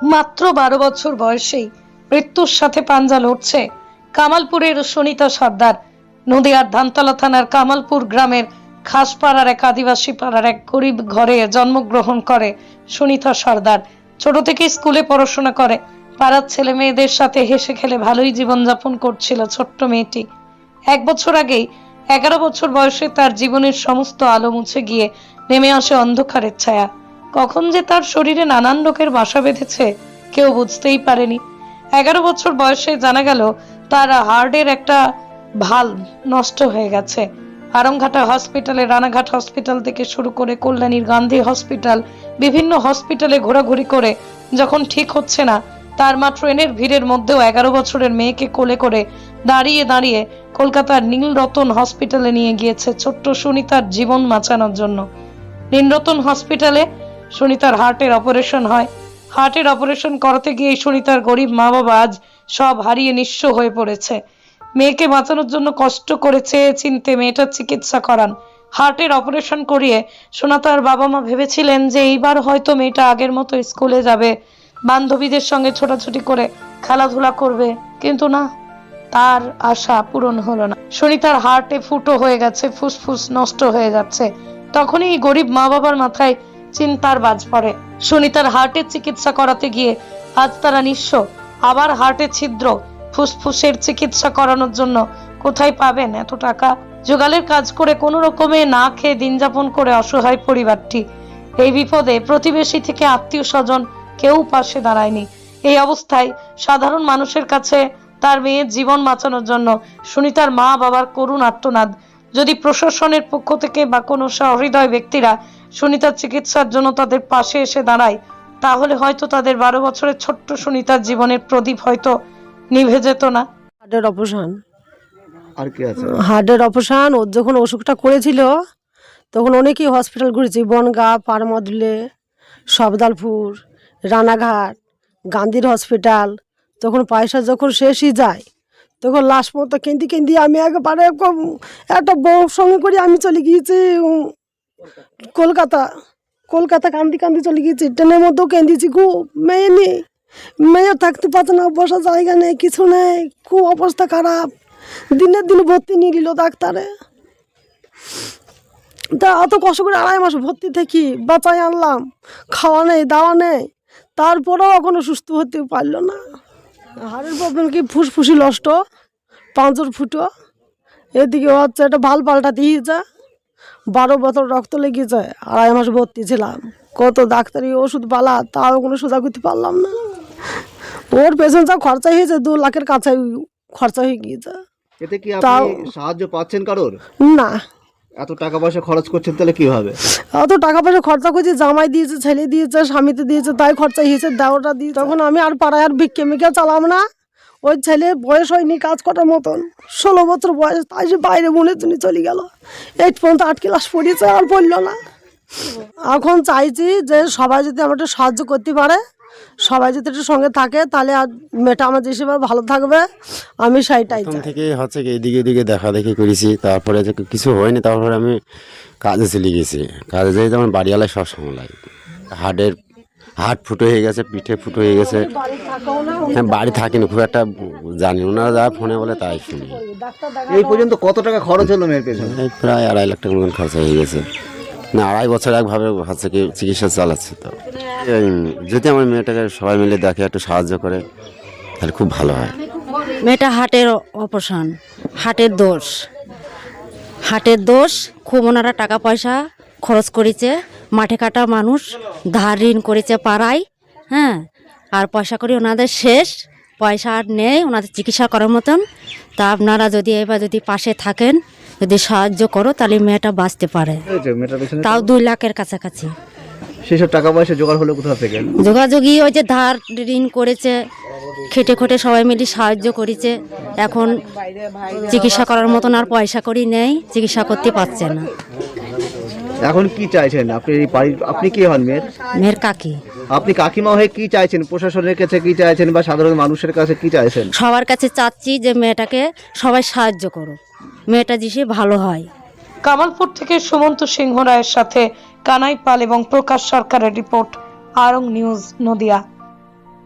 মাত্র বারো বছর বয়সেই মৃত্যুর সাথে পাঞ্জা লড়ছে কামালপুরের সুনিতা সর্দার। নদিয়ার ধানতলা থানার কামালপুর গ্রামের খাসপাড়ার এক আদিবাসী পাড়ার এক গরিব ঘরে জন্মগ্রহণ করে সুনিতা সর্দার। ছোট থেকে স্কুলে পড়াশোনা করে। পাড়ার ছেলে মেয়েদের সাথে হেসে খেলে ভালোই জীবনযাপন করছিল ছোট্ট মেয়েটি। এক বছর আগেই এগারো বছর বয়সে তার জীবনের সমস্ত আলো মুছে গিয়ে নেমে আসে অন্ধকারের ছায়া। কখন যে তার শরীরে নানান রোগের বাসা বেঁধেছে, কেউ বুঝতেই পারেনি। এগারো বছর বয়সে জানা গেল, তার হার্টের একটা ভালো নষ্ট হয়ে গেছে। আরংঘাটা হসপিটালে, রানাঘাট হসপিটাল থেকে শুরু করে কল্যাণীর গান্ধী হসপিটাল, বিভিন্ন হসপিটালে ঘোরাঘুরি করে যখন ঠিক হচ্ছে না, তার মা ট্রেনের ভিড়ের মধ্যেও এগারো বছরের মেয়েকে কোলে করে দাঁড়িয়ে দাঁড়িয়ে কলকাতার নীলরতন হসপিটালে নিয়ে গিয়েছে ছোট্ট সুনিতার জীবন বাঁচানোর জন্য। নীলরতন হসপিটালে সুনিতার হার্টের অপারেশন হয়। হার্টের অপারেশন করাতে গিয়ে সুনিতার গরিব মা বাবা আজ সব হারিয়ে নিঃস্ব হয়ে পড়েছে। মেয়েকে বাঁচানোর জন্য কষ্ট করে চেয়ে চিনতে মেয়েটার চিকিৎসা করান। হার্টের অপারেশন করিয়ে সোনাতার বাবা মা ভেবেছিলেন যে এইবার হয়তো মেয়েটা আগের মতো স্কুলে যাবে। বান্ধবীদের সঙ্গে ছোটাছুটি করে খেলাধুলা করবে। কিন্তু না, তার আশা পূরণ হলো না। সুনিতার হার্টে ফুটো হয়ে গেছে, ফুসফুস নষ্ট হয়ে যাচ্ছে। তখনই গরিব মা বাবার মাথায় চিন্তার বাজ পড়ে। সুনিতার হার্টের চিকিৎসা করাতে গিয়ে আজ তারা নিঃস্ব। আবার হার্টে ছিদ্র, ফুসফুসের চিকিৎসা করানোর জন্য কোথায় পাবেন এত টাকা? জোগালের কাজ করে কোনো রকমে না খেয়ে দিন যাপন করে অসহায় পরিবারটি। এই বিপদে প্রতিবেশী থেকে আত্মীয় স্বজন কেউ পাশে দাঁড়ায়নি। এই অবস্থায় সাধারণ মানুষের কাছে তার মেয়ের জীবন বাঁচানোর জন্য সুনিতার মা বাবার করুণ আর্তনাদ যদি প্রশাসনের পক্ষ থেকে বা কোনো সহৃদয় ব্যক্তিরা সুনিতার চিকিৎসার জন্য তাদের পাশে এসে দাঁড়ায় তাহলে হয়তো তাদের বারো বছরের ছোট্ট সুনিতার জীবনের প্রদীপ হয়তো নিভে যেত না। হার্টের অপারেশন। আর কি আছে? হার্টের অপারেশন ওর যখন অসুখটা করেছিল তখন অনেকেই হসপিটাল ঘুরেছি বনগা পারমদুলে সবদালপুর রানাঘাট গান্ধীর হসপিটাল তখন পয়সা যখন শেষই যায় তখন লাস্ট মতো কেন্দি কেন্দি আমি একবারে একটা বউ সঙ্গে করে আমি চলে গিয়েছি কলকাতা কলকাতা কান্দি কান্দি চলে গিয়েছি। ট্রেনের মধ্যেও কেন্দিছি, খুব মেয়ে নেই মেয়ে থাকতে পারছে না, বসার জায়গা নেই, কিছু নেই, খুব অবস্থা খারাপ। দিনের দিন ভর্তি নিয়ে নিল ডাক্তারে। তা অত কষ্ট করে আড়াই মাস ভর্তি থাকি বাঁচাই আনলাম, খাওয়া নেই, দাওয়া নেই, তারপরেও এখনও সুস্থ হতে পারল না। হাড়ের প্রবলেম কি? ফুসফুসি নষ্ট পাঁচর ফুটো। এদিকে হচ্ছে একটা ভালো পাল্টা দিয়েছে বারো বছর রক্ত লেগেছে আড়াই মাস ভর্তি ছিলাম। কত ডাক্তারি ওষুধ পালা তাও কোনো সোজা করতে পারলাম না। ওর পেছনে যা খরচা হয়েছে দু লাখের কাছে খরচা হয়ে গিয়েছে। এতে কি আপনি সাহায্য পাচ্ছেন কারোর? না। এত টাকা পয়সা খরচ করছেন, তাহলে কীভাবে অত টাকা পয়সা খরচা করছি, জামাই দিয়েছে, ছেলে দিয়েছে, স্বামীতে দিয়েছে, তাই খরচা হয়েছে দেওয়াটা দিয়ে তখন আমি আর পাড়ায় আর ভিক্ষে মিক্ষে চালাম না। ওই ছেলে বয়স হয়নি কাজ করার মতন। ষোলো বছর বয়স, তাই সে বাইরে মনে তুমি চলে গেল। এইট পর্যন্ত আট ক্লাস পড়িয়েছে, আর পড়ল না। এখন চাইছি যে সবাই যদি আমার একটু সাহায্য করতে পারে সবাই যদি একটু সঙ্গে থাকে তাহলে আর মেয়েটা আমার যেসব ভালো থাকবে আমি প্রথম চাই। থেকে হচ্ছে কি এদিকে এদিকে দেখা দেখি করেছি। তারপরে যে কিছু হয়নি তারপরে আমি কাজে চলে গেছি। কাজে যাই যেমন বাড়িওয়ালায় সব সামলাই। হার্টের হাট ফুটো হয়ে গেছে পিঠে ফুটো হয়ে গেছে। হ্যাঁ বাড়ি থাকিনি খুব একটা জানি ওনারা যা ফোনে বলে তাই শুনি। এই পর্যন্ত কত টাকা খরচ হলো মেয়ের পেছনে? এই প্রায় আড়াই লাখ টাকা মতন খরচা হয়ে গেছে। না আড়াই বছর একভাবে হচ্ছে কি চিকিৎসা চালাচ্ছে তো। যদি আমার মেয়েটাকে সবাই মিলে দেখে একটু সাহায্য করে তাহলে খুব ভালো হয়। মেয়েটা হাটের অপারেশন হাটের দোষ। হাটের দোষ খুব ওনারা টাকা পয়সা খরচ করেছে মাঠে কাটা মানুষ ধার ঋণ করেছে পাড়ায় হ্যাঁ? আর পয়সা করে ওনাদের শেষ পয়সা আর নেই ওনাদের চিকিৎসা করার মতন। তা আপনারা যদি এবার যদি পাশে থাকেন যদি সাহায্য করো তাহলে মেয়েটা বাঁচতে পারে। তাও দুই লাখের কাছাকাছি। সেসব টাকা পয়সা জোগাড় হলো কোথা থেকে? যোগাযোগী ওই যে ধার ঋণ করেছে খেটে খুঁটে সবাই মিলে সাহায্য করেছে। এখন চিকিৎসা করার মতন আর পয়সা করি নেই চিকিৎসা করতে পারছে না। এখন কি চাইছেন? আপনি এই বাড়ির আপনি কি হন মেয়ের? মেয়ের কাকি। আপনি কাকিমা হয়ে কি চাইছেন? প্রশাসনের কাছে কি চাইছেন বা সাধারণ মানুষের কাছে কি চাইছেন? সবার কাছে চাচ্ছি যে মেয়েটাকে সবাই সাহায্য করো মেয়েটা যে ভালো হয়। কামালপুর থেকে সুমন্ত সিংহ রায়ের সাথে কানাই পাল এবং প্রকাশ সরকারের রিপোর্ট আরং নিউজ নদিয়া।